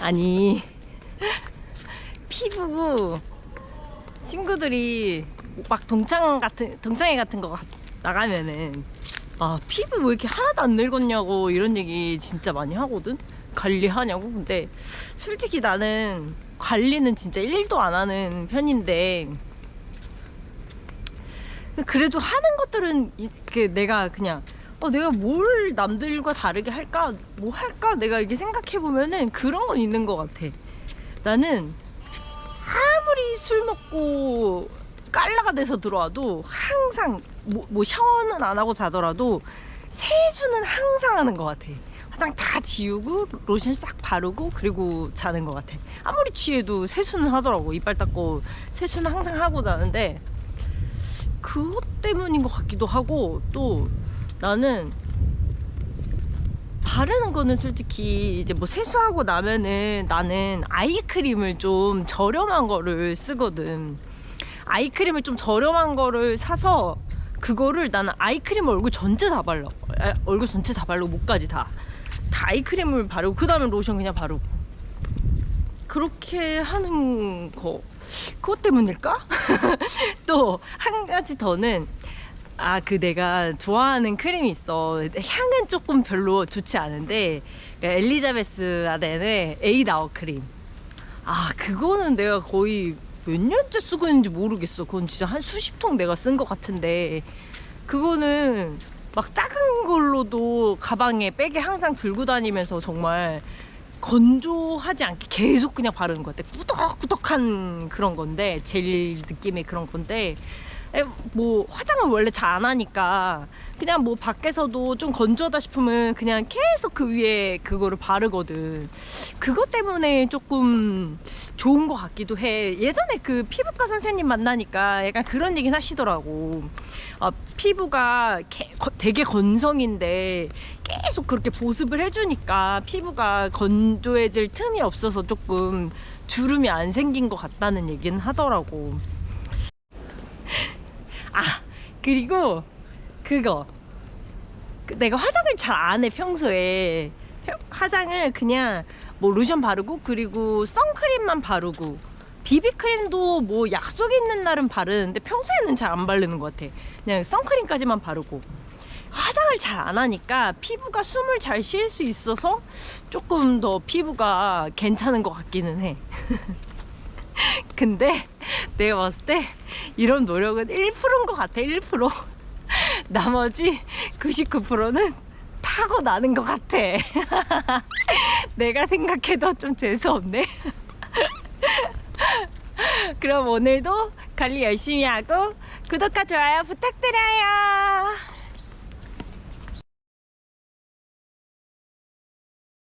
아니 피부 친구들이 막 동창 같은 동창회 같은 거 가- 나가면은 아 피부 왜 이렇게 하나도 안 늙었냐고 이런 얘기 진짜 많이 하거든? 관리하냐고? 근데 솔직히 나는 관리는 진짜 1도 안 하는 편인데 그래도 하는 것들은 이렇게 내가 그냥 어 내가 뭘 남들과 다르게 할까 뭐 할까 내가 이렇게 생각해 보면은 그런 건 있는 것 같아 나는 아무리 술 먹고 깔라가 돼서 들어와도 항상 뭐, 뭐 샤워는 안 하고 자더라도 세수는 항상 하는 것 같아. 화장 다 지우고 로션 싹 바르고 그리고 자는 것 같아. 아무리 취해도 세수는 하더라고. 이빨 닦고 세수는 항상 하고 자는데 그것 때문인 것 같기도 하고 또 나는 바르는 거는 솔직히 이제 뭐 세수하고 나면은 나는 아이크림을 좀 저렴한 거를 쓰거든. 아이크림을 좀 저렴한 거를 사서 그거를 나는 아이크림 얼굴 전체 다 발라. 아, 얼굴 전체 다 바르고 목까지 다. 다 아이크림을 바르고 그 다음에 로션 그냥 바르고. 그렇게 하는 거. 그것 때문일까? 또 한 가지 더는 아 그 내가 좋아하는 크림이 있어. 향은 조금 별로 좋지 않은데 그러니까 엘리자베스 아덴의 에이다워 크림. 아 그거는 내가 거의 몇 년째 쓰고 있는지 모르겠어. 그건 진짜 한 수십 통 내가 쓴 것 같은데. 그거는 막 작은 걸로도 가방에 백에 항상 들고 다니면서 정말 건조하지 않게 계속 그냥 바르는 것 같아. 꾸덕꾸덕한 그런 건데 젤 느낌의 그런 건데. 에, 뭐 화장을 원래 잘 안 하니까 그냥 뭐 밖에서도 좀 건조하다 싶으면 그냥 계속 그 위에 그거를 바르거든. 그것 때문에 조금 좋은 것 같기도 해. 예전에 그 피부과 선생님 만나니까 약간 그런 얘기는 하시더라고. 아, 피부가 되게 건성인데 계속 그렇게 보습을 해주니까 피부가 건조해질 틈이 없어서 조금 주름이 안 생긴 것 같다는 얘기는 하더라고. 아, 그리고 그거. 그 내가 화장을 잘 안 해, 평소에. 평- 화장을 그냥 뭐 로션 바르고 그리고 선크림만 바르고 비비크림도 뭐 약속 있는 날은 바르는데 평소에는 잘 안 바르는 것 같아. 그냥 선크림까지만 바르고. 화장을 잘 안 하니까 피부가 숨을 잘 쉴 수 있어서 조금 더 피부가 괜찮은 것 같기는 해. 근데 내가 봤을 때 이런 노력은 1%인 것 같아, 1%. 나머지 99%는 타고 나는 것 같아. 내가 생각해도 좀 재수없네. 그럼 오늘도 관리 열심히 하고 구독과 좋아요 부탁드려요.